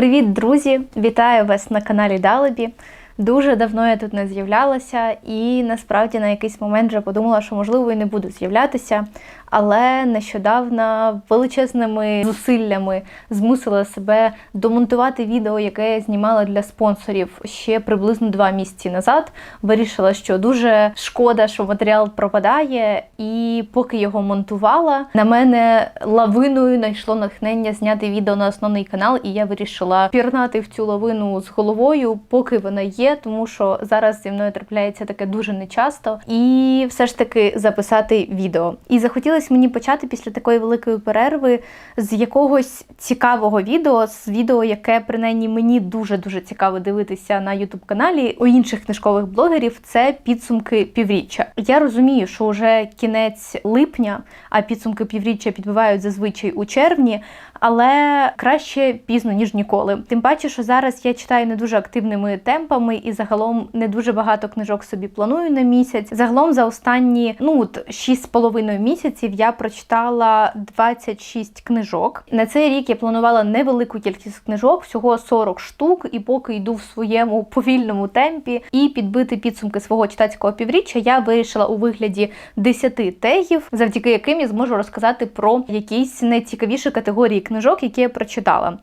Привіт, друзі! Вітаю вас на каналі Далебі. Дуже давно я тут не з'являлася, і насправді на якийсь момент вже подумала, що можливо і не буду з'являтися. Але нещодавно величезними зусиллями змусила себе домонтувати відео, яке я знімала для спонсорів ще приблизно два місяці назад. Вирішила, що дуже шкода, що матеріал пропадає, і поки його монтувала, на мене лавиною знайшло натхнення зняти відео на основний канал, і я вирішила пірнати в цю лавину з головою, поки вона є, тому що зараз зі мною трапляється таке дуже нечасто, і все ж таки записати відео. І захотілося мені почати після такої великої перерви з якогось цікавого відео, з відео, яке принаймні мені дуже дуже цікаво дивитися на youtube каналі у інших книжкових блогерів. Це підсумки півріччя. Я розумію, що вже кінець липня, а підсумки півріччя підбивають зазвичай у червні. Але краще пізно ніж ніколи. Тим паче, що зараз я читаю не дуже активними темпами, і загалом не дуже багато книжок собі планую на місяць. Загалом за останні ну от 6,5 місяців я прочитала 26 книжок. На цей рік я планувала невелику кількість книжок, всього 40 штук, і поки йду в своєму повільному темпі і підбити підсумки свого читацького півріччя, я вирішила у вигляді 10 тегів, завдяки яким я зможу розказати про якісь найцікавіші категорії книжок, які я прочитала.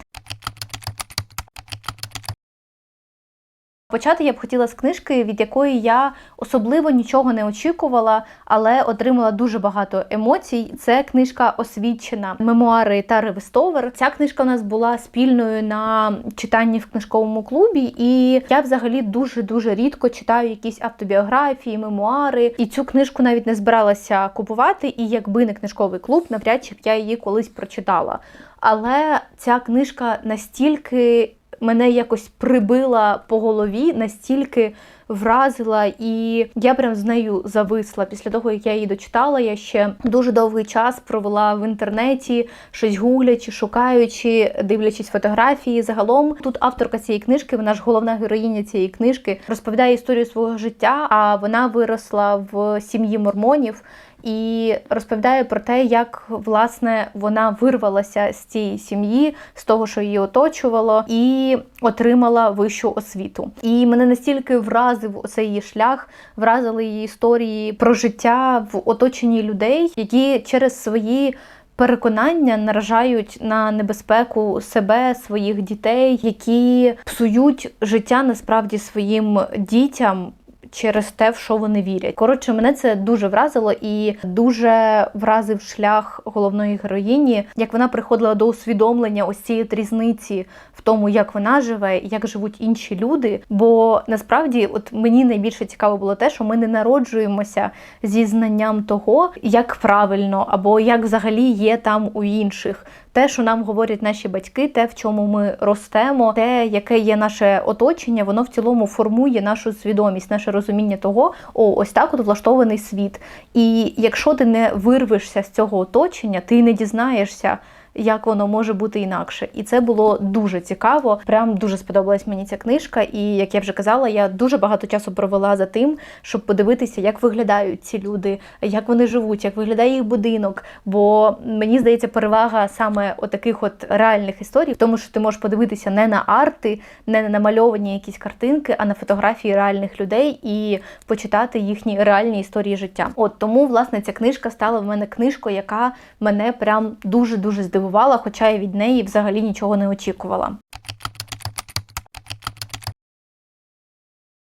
Почати я б хотіла з книжки, від якої я особливо нічого не очікувала, але отримала дуже багато емоцій. Це книжка освічена мемуари Тари Вестовер. Ця книжка у нас була спільною на читанні в книжковому клубі, і я взагалі дуже дуже рідко читаю якісь автобіографії, мемуари. І цю книжку навіть не збиралася купувати. І якби не книжковий клуб, навряд чи б я її колись прочитала. Але ця книжка настільки мене якось прибила по голові, настільки вразила, і я прям з нею зависла. Після того, як я її дочитала, я ще дуже довгий час провела в інтернеті, щось гуглячи, шукаючи, дивлячись фотографії. Загалом тут авторка цієї книжки, вона ж головна героїня цієї книжки, розповідає історію свого життя. А вона виросла в сім'ї мормонів і розповідає про те, як власне вона вирвалася з цієї сім'ї, з того, що її оточувало, і отримала вищу освіту. І мене настільки вразив цей її шлях, вразили її історії про життя в оточенні людей, які через свої Переконання наражають на небезпеку себе, своїх дітей, які псують життя насправді своїм дітям, через те, в що вони вірять. Коротше, мене це дуже вразило і дуже вразив шлях головної героїні, як вона приходила до усвідомлення ось цієї різниці в тому, як вона живе, як живуть інші люди. Бо насправді, от мені найбільше цікаво було те, що ми не народжуємося зі знанням того, як правильно або як взагалі є там у інших те, що нам говорять наші батьки, те, в чому ми ростемо, те, яке є наше оточення, воно в цілому формує нашу свідомість, наше розуміння того, о, ось так от влаштований світ. І якщо ти не вирвешся з цього оточення, ти не дізнаєшся як воно може бути інакше. І це було дуже цікаво. Прям дуже сподобалась мені ця книжка. І як я вже казала, я дуже багато часу провела за тим, щоб подивитися, як виглядають ці люди, як вони живуть, як виглядає їх будинок. Бо мені здається, перевага саме отаких от реальних історій, в тому, що ти можеш подивитися не на арти, не на намальовані якісь картинки, а на фотографії реальних людей і почитати їхні реальні історії життя. От тому, власне, ця книжка стала в мене книжкою, яка мене прям дуже дуже здивувала здивувала, хоча я від неї взагалі нічого не очікувала.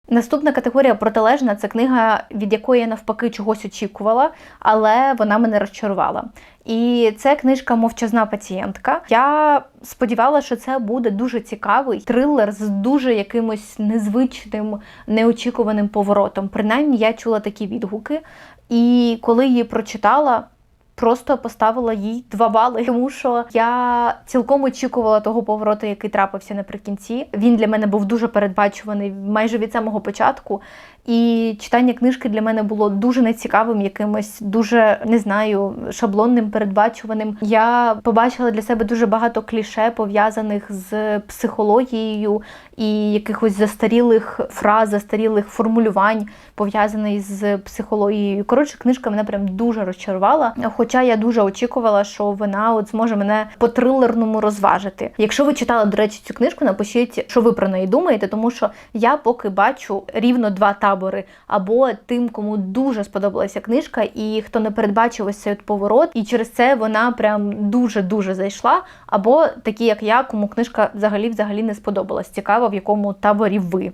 Наступна категорія протилежна це книга, від якої я навпаки чогось очікувала, але вона мене розчарувала. І це книжка Мовчазна пацієнтка. Я сподівалася, що це буде дуже цікавий трилер з дуже якимось незвичним, неочікуваним поворотом. Принаймні, я чула такі відгуки. І коли її прочитала, просто поставила їй два бали, тому що я цілком очікувала того повороту, який трапився наприкінці. Він для мене був дуже передбачуваний майже від самого початку. І читання книжки для мене було дуже нецікавим, якимось дуже не знаю, шаблонним, передбачуваним. Я побачила для себе дуже багато кліше пов'язаних з психологією і якихось застарілих фраз, застарілих формулювань пов'язаних з психологією. Коротше, книжка мене прям дуже розчарувала. Хоча я дуже очікувала, що вона от зможе мене по трилерному розважити. Якщо ви читали, до речі, цю книжку, напишіть, що ви про неї думаєте, тому що я поки бачу рівно два табори. Або тим, кому дуже сподобалася книжка, і хто не передбачив ось цей от поворот, і через це вона прям дуже дуже зайшла. Або такі, як я, кому книжка взагалі взагалі не сподобалась. Цікаво, в якому таборі ви.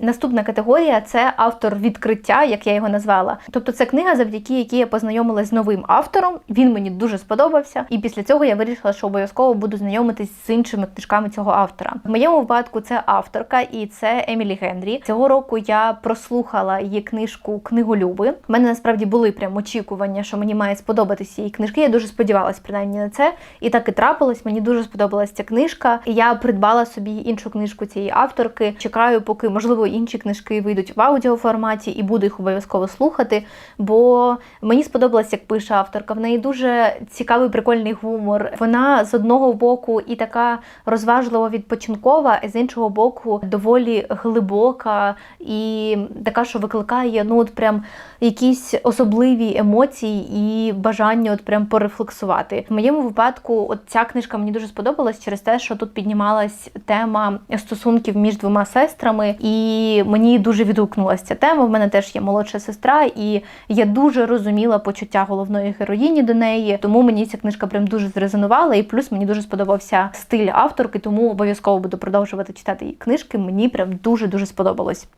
Наступна категорія це автор відкриття, як я його назвала. Тобто це книга, завдяки якій я познайомилась з новим автором. Він мені дуже сподобався, і після цього я вирішила, що обов'язково буду знайомитись з іншими книжками цього автора. В моєму випадку це авторка, і це Емілі Генрі. Цього року я прослухала її книжку Книголюби. У мене насправді були прям очікування, що мені має сподобатися її книжки. Я дуже сподівалась принаймні на це. І так і трапилось. Мені дуже сподобалася ця книжка. Я придбала собі іншу книжку цієї авторки. Чекаю, поки можливо інші книжки вийдуть в аудіоформаті і буду їх обов'язково слухати. Бо мені сподобалось, як пише авторка. В неї дуже цікавий, прикольний гумор. Вона з одного боку і така розважливо відпочинкова, і з іншого боку, доволі глибока і така, що викликає ну от прям якісь особливі емоції і бажання от прям порефлексувати. В моєму випадку, от ця книжка мені дуже сподобалась через те, що тут піднімалась тема стосунків між двома сестрами, і мені дуже відгукнулася ця тема. В мене теж є молодша сестра, і я дуже розуміла почуття головної героїні до неї. Тому мені ця книжка прям дуже зрезонувала, і плюс мені дуже сподобався стиль авторки, тому обов'язково буду продовжувати читати її книжки. Мені прям дуже дуже сподобалось.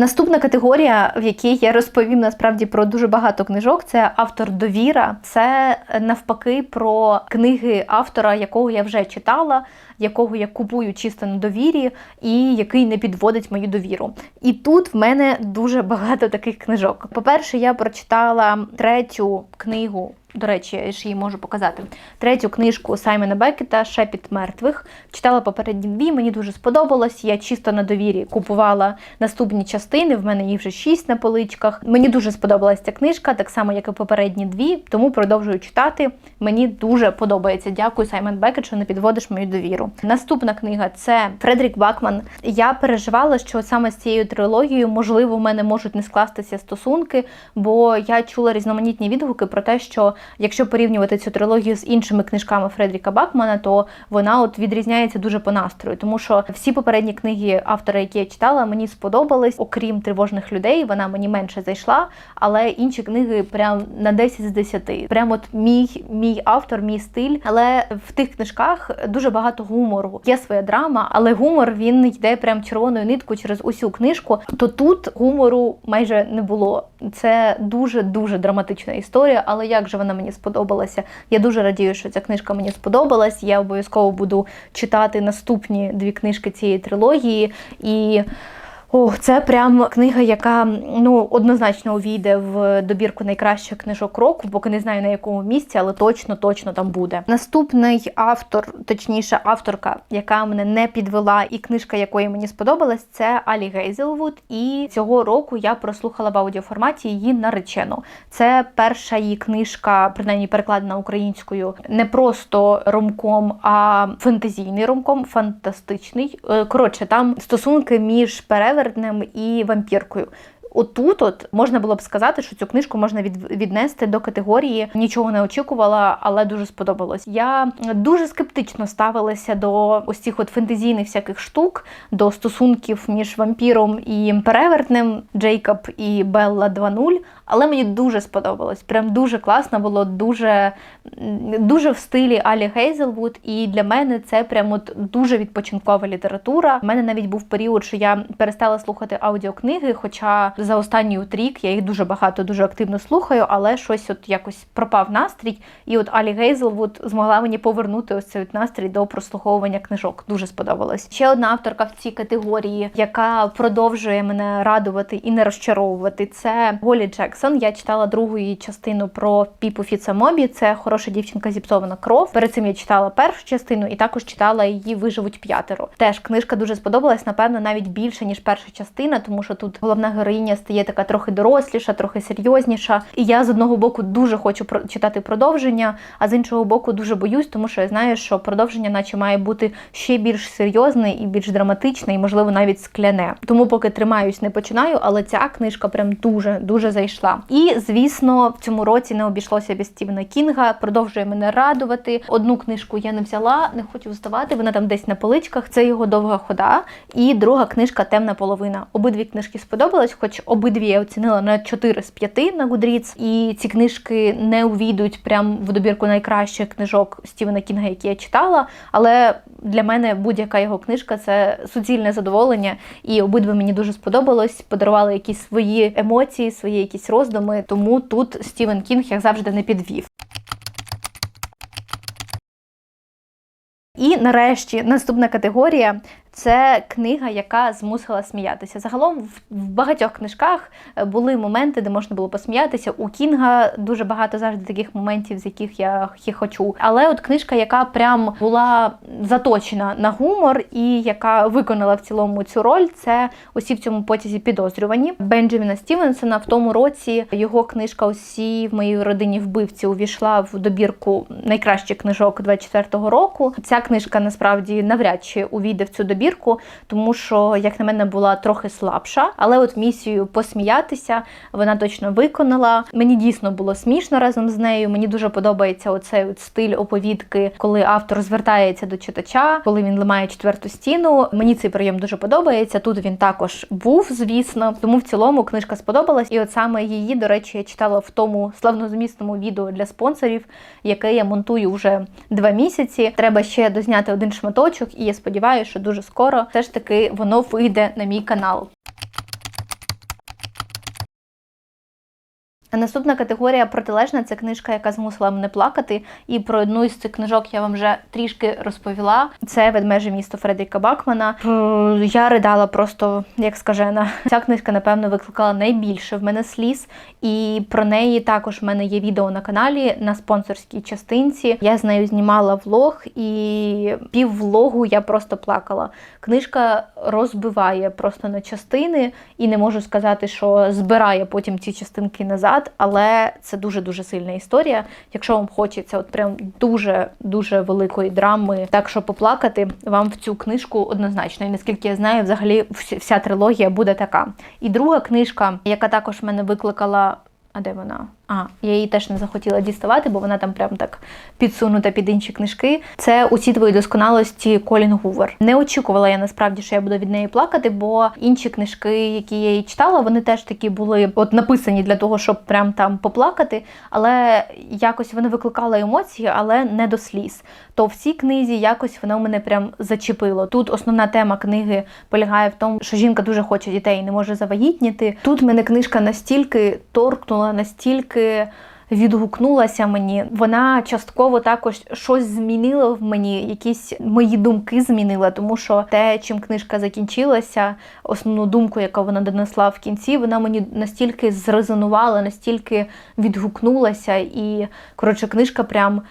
Наступна категорія, в якій я розповім насправді про дуже багато книжок, це автор довіра. Це навпаки про книги автора, якого я вже читала, якого я купую чисто на довірі, і який не підводить мою довіру. І тут в мене дуже багато таких книжок. По-перше, я прочитала третю книгу. До речі, я ж її можу показати. Третю книжку Саймона Бекета Шепіт мертвих. Читала попередні дві, мені дуже сподобалось. Я чисто на довірі купувала наступні частини. В мене їх вже шість на поличках. Мені дуже сподобалась ця книжка, так само, як і попередні дві, тому продовжую читати. Мені дуже подобається. Дякую, Саймон Бекет, що не підводиш мою довіру. Наступна книга це Фредрік Бакман. Я переживала, що саме з цією трилогією, можливо, в мене можуть не скластися стосунки, бо я чула різноманітні відгуки про те, що якщо порівнювати цю трилогію з іншими книжками Фредріка Бакмана, то вона от відрізняється дуже по настрою, тому що всі попередні книги автора, які я читала, мені сподобались, окрім тривожних людей, вона мені менше зайшла, але інші книги прям на 10 з 10. Прям от мій мій автор, мій стиль. Але в тих книжках дуже багато гумору. Є своя драма, але гумор він йде прям червоною ниткою через усю книжку. То тут гумору майже не було. Це дуже дуже драматична історія, але як же вона мені сподобалася? Я дуже радію, що ця книжка мені сподобалась. Я обов'язково буду читати наступні дві книжки цієї трилогії і. О, це прям книга, яка ну однозначно увійде в добірку найкращих книжок року, поки не знаю на якому місці, але точно точно там буде. Наступний автор, точніше, авторка, яка мене не підвела, і книжка якої мені сподобалась, це Алі Гейзелвуд. І цього року я прослухала в аудіоформаті її наречену. Це перша її книжка, принаймні перекладена українською, не просто ромком, а фентезійний ромком, фантастичний. Е, Коротше, там стосунки між перевертнем і вампіркою. Отут от можна було б сказати, що цю книжку можна від, віднести до категорії нічого не очікувала, але дуже сподобалось. Я дуже скептично ставилася до ось цих от фентезійних всяких штук, до стосунків між вампіром і перевертнем Джейкоб і Белла 2.0, але мені дуже сподобалось. Прям дуже класно було, дуже дуже в стилі Алі Гейзелвуд. І для мене це прям от дуже відпочинкова література. У мене навіть був період, що я перестала слухати аудіокниги, хоча за останній от рік я їх дуже багато, дуже активно слухаю, але щось от якось пропав настрій. І от Алі Гейзелвуд змогла мені повернути ось цей настрій до прослуховування книжок. Дуже сподобалось. Ще одна авторка в цій категорії, яка продовжує мене радувати і не розчаровувати. Це Голі Джексон. Я читала другу її частину про Піпу Фіцамобі. Це хороша дівчинка зіпсована кров. Перед цим я читала першу частину і також читала її Виживуть п'ятеро. Теж книжка дуже сподобалась, напевно, навіть більше ніж перша частина, тому що тут головна героїня стає така трохи доросліша, трохи серйозніша. І я з одного боку дуже хочу про- читати продовження, а з іншого боку дуже боюсь, тому що я знаю, що продовження, наче має бути ще більш серйозне і більш драматичне, і можливо навіть скляне. Тому поки тримаюсь, не починаю, але ця книжка прям дуже дуже зайшла. І звісно, в цьому році не обійшлося без Стівена Кінга. Продовжує мене радувати. Одну книжку я не взяла, не хочу здавати. Вона там десь на поличках. Це його довга хода. І друга книжка Темна половина. Обидві книжки сподобались, хоч обидві я оцінила на 4 з 5 на Goodreads. І ці книжки не увійдуть прям в добірку найкращих книжок Стівена Кінга, які я читала. Але для мене будь-яка його книжка це суцільне задоволення, і обидва мені дуже сподобалось. Подарували якісь свої емоції, свої якісь роздуми. Тому тут Стівен Кінг як завжди не підвів. І нарешті наступна категорія це книга, яка змусила сміятися. Загалом в, багатьох книжках е, були моменти, де можна було посміятися. У Кінга дуже багато завжди таких моментів, з яких я хочу. Але от книжка, яка прям була заточена на гумор і яка виконала в цілому цю роль, це усі в цьому потязі підозрювані Бенджаміна Стівенсона. В тому році його книжка Усі в моїй родині вбивці увійшла в добірку найкращих книжок 24-го року. Ця книжка насправді навряд чи увійде в цю добірку добірку, тому що, як на мене, була трохи слабша. Але от місію посміятися вона точно виконала. Мені дійсно було смішно разом з нею. Мені дуже подобається оцей от стиль оповідки, коли автор звертається до читача, коли він ламає четверту стіну. Мені цей прийом дуже подобається. Тут він також був, звісно. Тому в цілому книжка сподобалась. І от саме її, до речі, я читала в тому славнозмісному відео для спонсорів, яке я монтую вже два місяці. Треба ще дозняти один шматочок, і я сподіваюся, що дуже скоро все ж таки воно вийде на мій канал. Наступна категорія протилежна це книжка, яка змусила мене плакати. І про одну із цих книжок я вам вже трішки розповіла. Це ведмеже місто Фредеріка Бакмана. Я ридала просто як скажена. Ця книжка, напевно, викликала найбільше в мене сліз, і про неї також в мене є відео на каналі на спонсорській частинці. Я з нею знімала влог, і пів влогу я просто плакала. Книжка розбиває просто на частини, і не можу сказати, що збирає потім ці частинки назад але це дуже-дуже сильна історія. Якщо вам хочеться от прям дуже-дуже великої драми, так що поплакати, вам в цю книжку однозначно. І наскільки я знаю, взагалі вся трилогія буде така. І друга книжка, яка також мене викликала. А де вона? А, я її теж не захотіла діставати, бо вона там прям так підсунута під інші книжки. Це усі твої досконалості Колін Гувер. Не очікувала я насправді, що я буду від неї плакати, бо інші книжки, які я її читала, вони теж такі були от написані для того, щоб прям там поплакати. Але якось вони викликали емоції, але не до сліз. То в цій книзі якось вона у мене прям зачепило. Тут основна тема книги полягає в тому, що жінка дуже хоче дітей і не може завагітніти. Тут мене книжка настільки торкнула, настільки відгукнулася мені. Вона частково також щось змінила в мені, якісь мої думки змінила, тому що те, чим книжка закінчилася, основну думку, яку вона донесла в кінці, вона мені настільки зрезонувала, настільки відгукнулася, і коротше, книжка прям.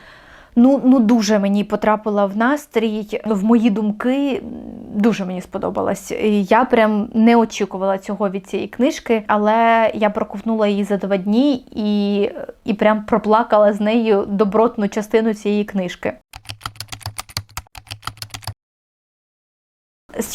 Ну, ну дуже мені потрапила в настрій, в мої думки дуже мені сподобалась. Я прям не очікувала цього від цієї книжки, але я проковтнула її за два дні і, і прям проплакала з нею добротну частину цієї книжки.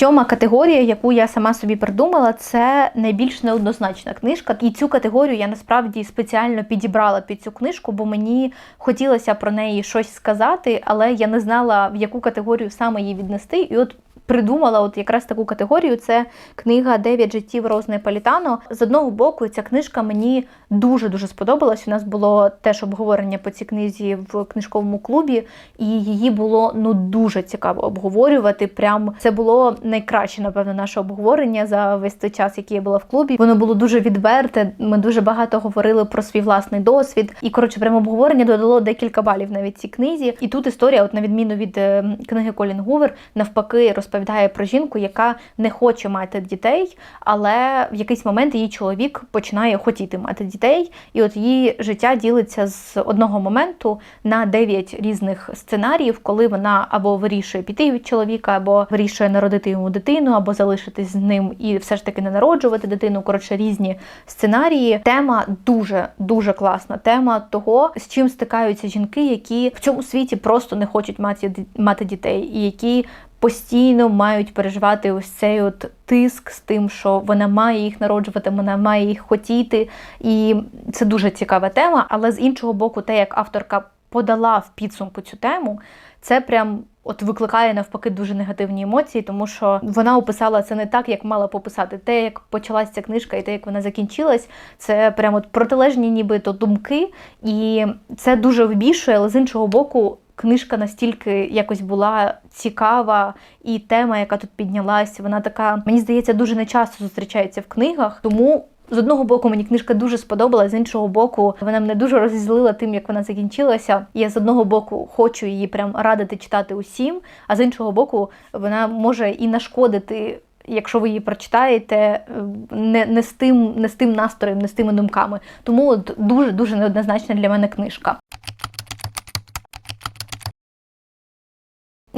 Сьома категорія, яку я сама собі придумала, це найбільш неоднозначна книжка. І цю категорію я насправді спеціально підібрала під цю книжку, бо мені хотілося про неї щось сказати, але я не знала, в яку категорію саме її віднести. І от придумала от якраз таку категорію. Це книга Дев'ять життів Розне Політано. З одного боку, ця книжка мені дуже-дуже сподобалась. У нас було теж обговорення по цій книзі в книжковому клубі, і її було ну дуже цікаво обговорювати. Прям це було найкраще, напевно, наше обговорення за весь той час, який я була в клубі. Воно було дуже відверте. Ми дуже багато говорили про свій власний досвід. І коротше, прямо обговорення додало декілька балів навіть цій книзі. І тут історія, от на відміну від е, книги Колін Гувер, навпаки, розповідає розповідає про жінку, яка не хоче мати дітей, але в якийсь момент її чоловік починає хотіти мати дітей, і от її життя ділиться з одного моменту на 9 різних сценаріїв, коли вона або вирішує піти від чоловіка, або вирішує народити йому дитину, або залишитись з ним і все ж таки не народжувати дитину. Коротше, різні сценарії. Тема дуже дуже класна. Тема того, з чим стикаються жінки, які в цьому світі просто не хочуть мати мати дітей, і які постійно мають переживати ось цей от тиск з тим, що вона має їх народжувати, вона має їх хотіти. І це дуже цікава тема. Але з іншого боку, те, як авторка подала в підсумку цю тему, це прям. От викликає навпаки дуже негативні емоції, тому що вона описала це не так, як мала пописати. Те, як почалася ця книжка, і те, як вона закінчилась, це прямо от протилежні, нібито думки, і це дуже вбішує, але з іншого боку, книжка настільки якось була цікава, і тема, яка тут піднялась, вона така, мені здається, дуже нечасто зустрічається в книгах. Тому з одного боку мені книжка дуже сподобалася, з іншого боку, вона мене дуже розізлила тим, як вона закінчилася. Я з одного боку хочу її прям радити читати усім, а з іншого боку, вона може і нашкодити. Якщо ви її прочитаєте не не, з тим не з тим настроєм, не з тими думками. Тому дуже дуже неоднозначна для мене книжка.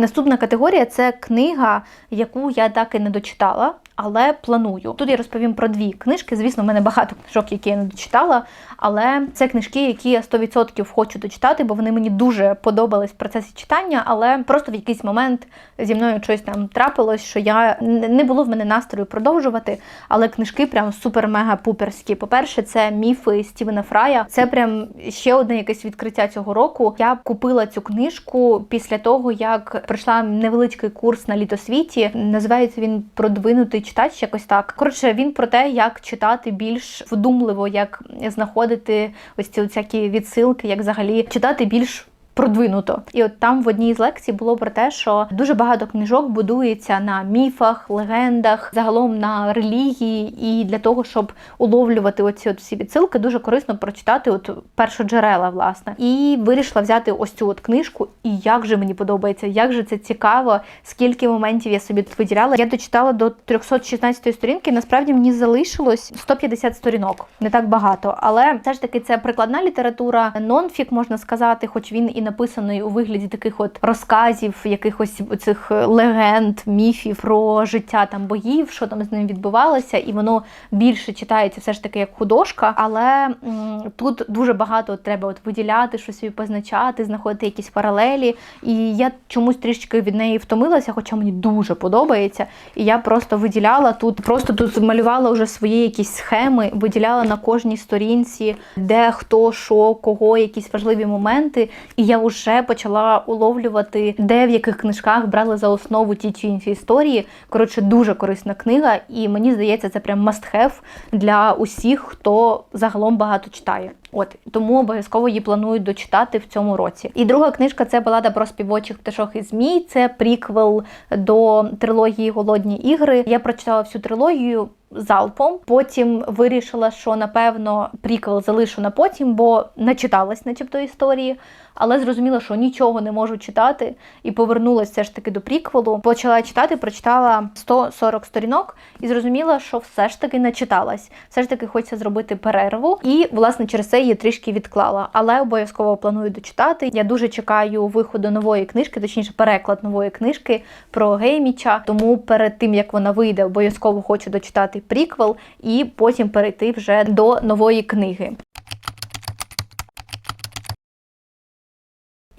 Наступна категорія це книга, яку я так і не дочитала, але планую. Тут я розповім про дві книжки. Звісно, в мене багато книжок, які я не дочитала, але це книжки, які я 100% хочу дочитати, бо вони мені дуже подобались в процесі читання, але просто в якийсь момент зі мною щось там трапилось, що я не було в мене настрою продовжувати. Але книжки прям супер-мега-пуперські. По-перше, це міфи Стівена Фрая. Це прям ще одне якесь відкриття цього року. Я купила цю книжку після того, як пройшла невеличкий курс на літосвіті. Називається він Продвинутий читач, якось так. Коротше, він про те, як читати більш вдумливо, як знаходити ось ці всякі відсилки, як взагалі читати більш продвинуто. І от там в одній з лекцій було про те, що дуже багато книжок будується на міфах, легендах, загалом на релігії, і для того, щоб уловлювати оці от всі відсилки, дуже корисно прочитати от першоджерела, власне. І вирішила взяти ось цю от книжку. І як же мені подобається, як же це цікаво, скільки моментів я собі тут виділяла. Я дочитала до 316 сторінки. Насправді мені залишилось 150 сторінок, не так багато. Але все ж таки це прикладна література, нонфік можна сказати, хоч він і написаний у вигляді таких от розказів, якихось цих легенд, міфів про життя там богів, що там з ним відбувалося, і воно більше читається все ж таки як художка. Але м, тут дуже багато треба от виділяти, щось собі позначати, знаходити якісь паралелі. І я чомусь трішки від неї втомилася, хоча мені дуже подобається. І я просто виділяла тут, просто тут малювала вже свої якісь схеми, виділяла на кожній сторінці, де хто, що, кого, якісь важливі моменти. І я вже почала уловлювати, де в яких книжках брали за основу ті чи інші історії. Коротше, дуже корисна книга, і мені здається, це прям must have для усіх, хто загалом багато читає. От тому обов'язково її планують дочитати в цьому році. І друга книжка це балада про співочих пташок і змій. Це приквел до трилогії Голодні ігри. Я прочитала всю трилогію. Залпом потім вирішила, що напевно приквел залишу на потім, бо начиталась, начебто, історії, але зрозуміла, що нічого не можу читати, і повернулася все ж таки до приквелу. Почала читати, прочитала 140 сторінок і зрозуміла, що все ж таки начиталась. Все ж таки хочеться зробити перерву, і власне через це її трішки відклала. Але обов'язково планую дочитати. Я дуже чекаю виходу нової книжки, точніше, переклад нової книжки про Гейміча. Тому перед тим як вона вийде, обов'язково хочу дочитати приквел і потім перейти вже до нової книги.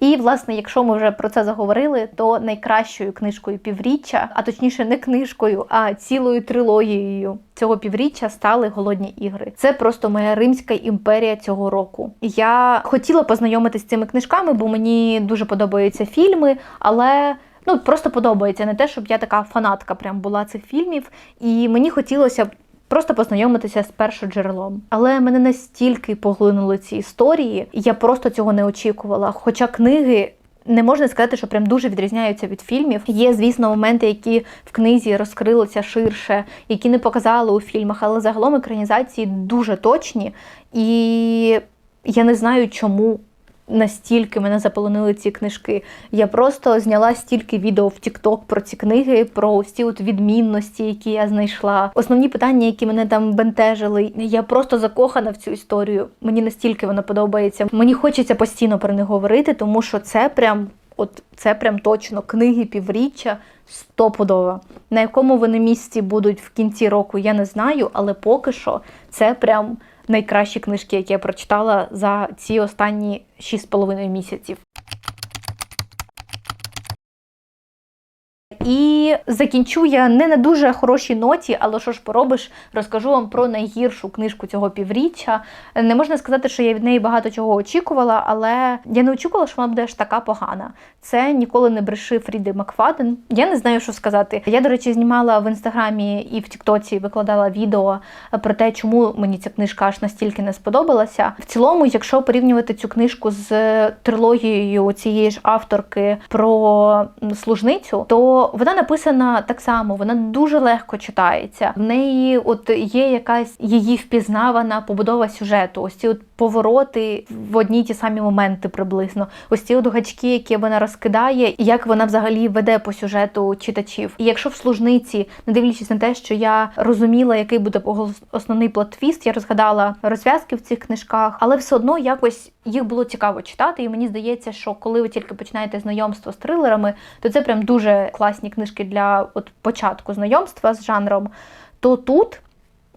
І, власне, якщо ми вже про це заговорили, то найкращою книжкою півріччя, а точніше, не книжкою, а цілою трилогією цього півріччя стали голодні ігри. Це просто моя римська імперія цього року. Я хотіла познайомитися з цими книжками, бо мені дуже подобаються фільми, але. Ну, просто подобається не те, щоб я така фанатка прям була цих фільмів, і мені хотілося просто познайомитися з першоджерелом. Але мене настільки поглинули ці історії, я просто цього не очікувала. Хоча книги. Не можна сказати, що прям дуже відрізняються від фільмів. Є, звісно, моменти, які в книзі розкрилися ширше, які не показали у фільмах, але загалом екранізації дуже точні. І я не знаю, чому Настільки мене заполонили ці книжки. Я просто зняла стільки відео в TikTok про ці книги, про всі от відмінності, які я знайшла. Основні питання, які мене там бентежили. Я просто закохана в цю історію. Мені настільки вона подобається. Мені хочеться постійно про них говорити, тому що це прям. От це прям точно книги півріччя стопудово. На якому вони місці будуть в кінці року, я не знаю, але поки що це прям найкращі книжки, які я прочитала за ці останні 6,5 місяців. І закінчу я не на дуже хорошій ноті, але що ж поробиш, розкажу вам про найгіршу книжку цього півріччя. Не можна сказати, що я від неї багато чого очікувала, але я не очікувала, що вона буде аж така погана. Це ніколи не бреши Фріди Макфаден. Я не знаю, що сказати. Я, до речі, знімала в інстаграмі і в Тіктоці викладала відео про те, чому мені ця книжка аж настільки не сподобалася. В цілому, якщо порівнювати цю книжку з трилогією цієї ж авторки про служницю, то вона написана так само, вона дуже легко читається. В неї от є якась її впізнавана побудова сюжету. Ось ці от повороти в одні ті самі моменти приблизно. Ось ці от гачки, які вона розкидає, і як вона взагалі веде по сюжету читачів. І якщо в служниці, не дивлячись на те, що я розуміла, який буде основний плot-твіст, я розгадала розв'язки в цих книжках, але все одно якось їх було цікаво читати. І мені здається, що коли ви тільки починаєте знайомство з трилерами, то це прям дуже класні книжки для от початку знайомства з жанром. То тут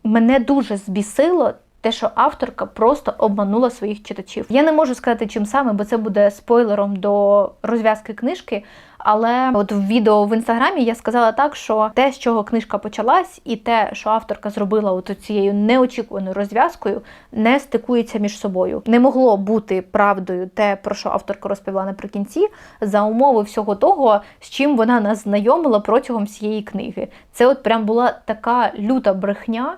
мене дуже збісило. Те, що авторка просто обманула своїх читачів. Я не можу сказати, чим саме, бо це буде спойлером до розв'язки книжки. Але от в відео в інстаграмі я сказала так, що те, з чого книжка почалась, і те, що авторка зробила от цією неочікуваною розв'язкою, не стикується між собою. Не могло бути правдою те, про що авторка розповіла наприкінці, за умови всього того, з чим вона нас знайомила протягом всієї книги. Це от прям була така люта брехня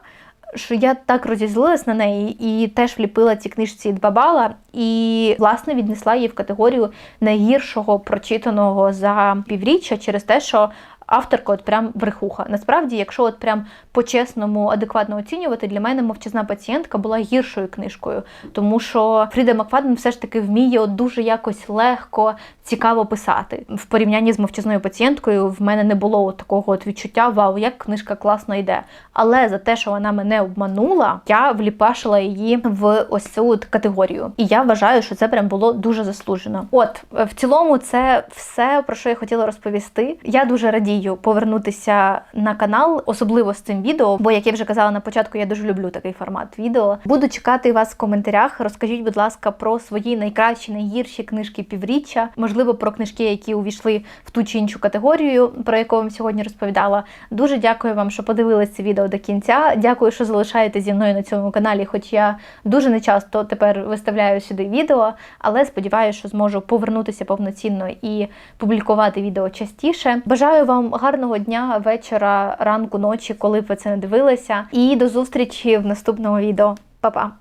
що я так розізлилась на неї і теж вліпила ці книжці два бала, і власне віднесла її в категорію найгіршого прочитаного за півріччя через те, що авторка от прям брехуха. Насправді, якщо от прям по-чесному, адекватно оцінювати, для мене мовчазна пацієнтка була гіршою книжкою, тому що Фріда Макфаден все ж таки вміє от дуже якось легко, цікаво писати. В порівнянні з мовчазною пацієнткою в мене не було от такого от відчуття Вау, як книжка класно йде. Але за те, що вона мене обманула, я вліпашила її в ось цю от категорію. І я вважаю, що це прям було дуже заслужено. От в цілому, це все про що я хотіла розповісти. Я дуже радію повернутися на канал, особливо з цим відео, бо як я вже казала на початку, я дуже люблю такий формат відео. Буду чекати вас в коментарях. Розкажіть, будь ласка, про свої найкращі, найгірші книжки півріччя, можливо, про книжки, які увійшли в ту чи іншу категорію, про яку вам сьогодні розповідала. Дуже дякую вам, що подивилися це відео до кінця. Дякую, що залишаєте зі мною на цьому каналі, хоч я дуже нечасто тепер виставляю сюди відео, але сподіваюся, що зможу повернутися повноцінно і публікувати відео частіше. Бажаю гарного дня, вечора, ранку, ночі, коли б ви це не дивилися. І до зустрічі в наступному відео. Па-па!